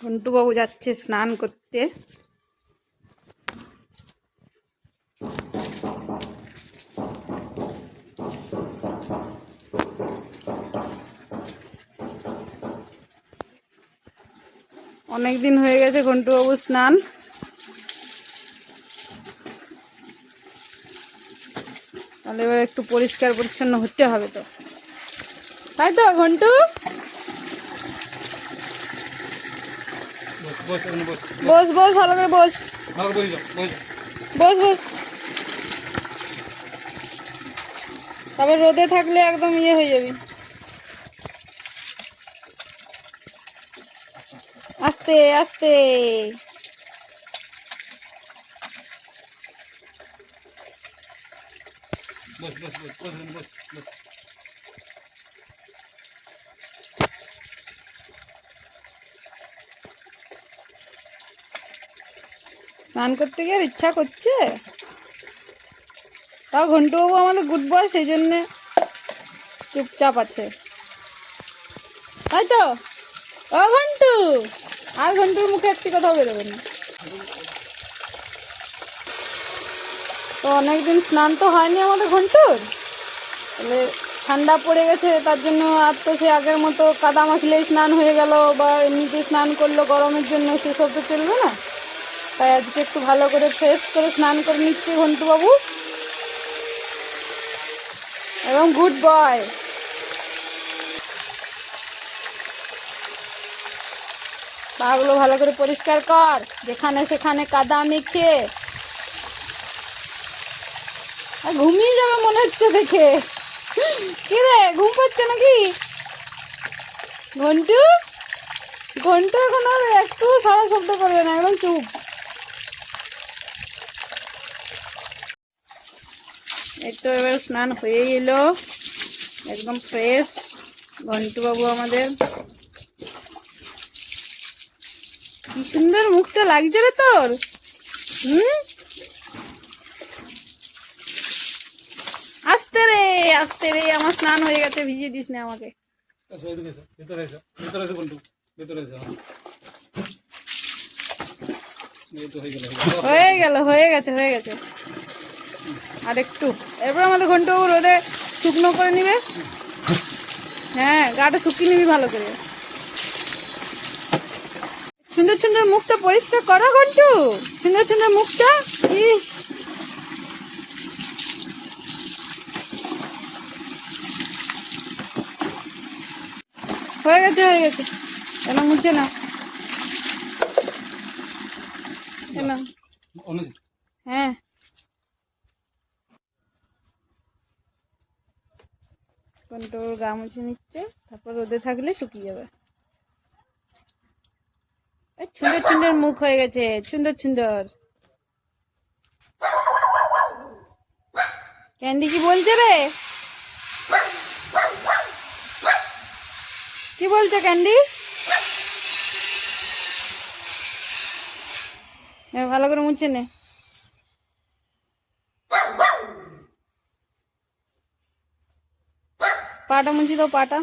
ঘন্টুবাবু যাচ্ছে স্নান করতে। অনেক দিন হয়ে গেছে ঘন্টুবাবু স্নান। তাহলে এবার একটু পরিষ্কার পরিচ্ছন্ন হতে হবে তো। তাই তো ঘন্টু বস বস। ভালো করে বস। বসে বস। তবে রোদে থাকলে একদম ইয়ে হয়ে যাবি। আস্তে আস্তে। বস বস বস বস বস। স্নান করতে গিয়ে ইচ্ছা করছে? তাও ঘন্টুবাবু আমাদের গুড বয় সেই জন্যে চুপচাপ আছে। তাই তো ও ঘন্টু! আর ঘন্টুর মুখে একটি কথাও বেরোবে না। তো অনেকদিন স্নান তো হয়নি আমাদের ঘন্টুর? তাহলে ঠান্ডা পড়ে গেছে, তার জন্য আর তো সে আগের মতো কাদা মাখলেই স্নান হয়ে গেল, বা এমনিতে স্নান করল গরমের জন্য, সেসব তো চলবে না। তাই আজকে একটু ভালো করে ফ্রেশ করে স্নান করে নিচ্ছি ঘন্টু বাবু এবং গুড বয় পাগুলো ভালো করে পরিষ্কার কর। যেখানে সেখানে কাদা মেখে। ঘুমিয়ে যাবে মনে হচ্ছে দেখে। কি রে, ঘুম পাচ্ছে নাকি? ঘন্টু? ঘন্টু এখন আর একটু সারা শব্দ করবে না, একদম চুপ। এই তো এবার স্নান হয়ে এলো। একদম ফ্রেশ ঘন্টু বাবু আমাদের। কি সুন্দর মুখটা লাগছে রে তোর। হুম? আস্তে রে আস্তে রে আমার স্নান হয়ে গেছে ভিজিয়ে দিস না আমাকে। গেল। হয়ে গেল হয়ে গেছে হয়ে গেছে। আর একটু। এরপর আমাদের ঘণ্টা রোদে শুকনো করে নিবে। হ্যাঁ গাটা শুকিয়ে নিবি ভালো করে। সুন্দর সুন্দর মুখটা পরিষ্কার করো ঘন্টু। সুন্দর সুন্দর মুখটা। ইস। হয়ে গেছে হয়ে গেছে। কেন মুছে না কেন অনুজি। হ্যাঁ কন্ট্রোল গা মুছে নিচ্ছে, তারপর রোদে থাকলে শুকিয়ে যাবে। সুন্দর সুন্দর মুখ হয়ে গেছে, সুন্দর সুন্দর। ক্যান্ডি কি বলছে রে? কি বলছে ক্যান্ডি? ভালো করে মুছে নে। पाटा मुंजी तो पाटा.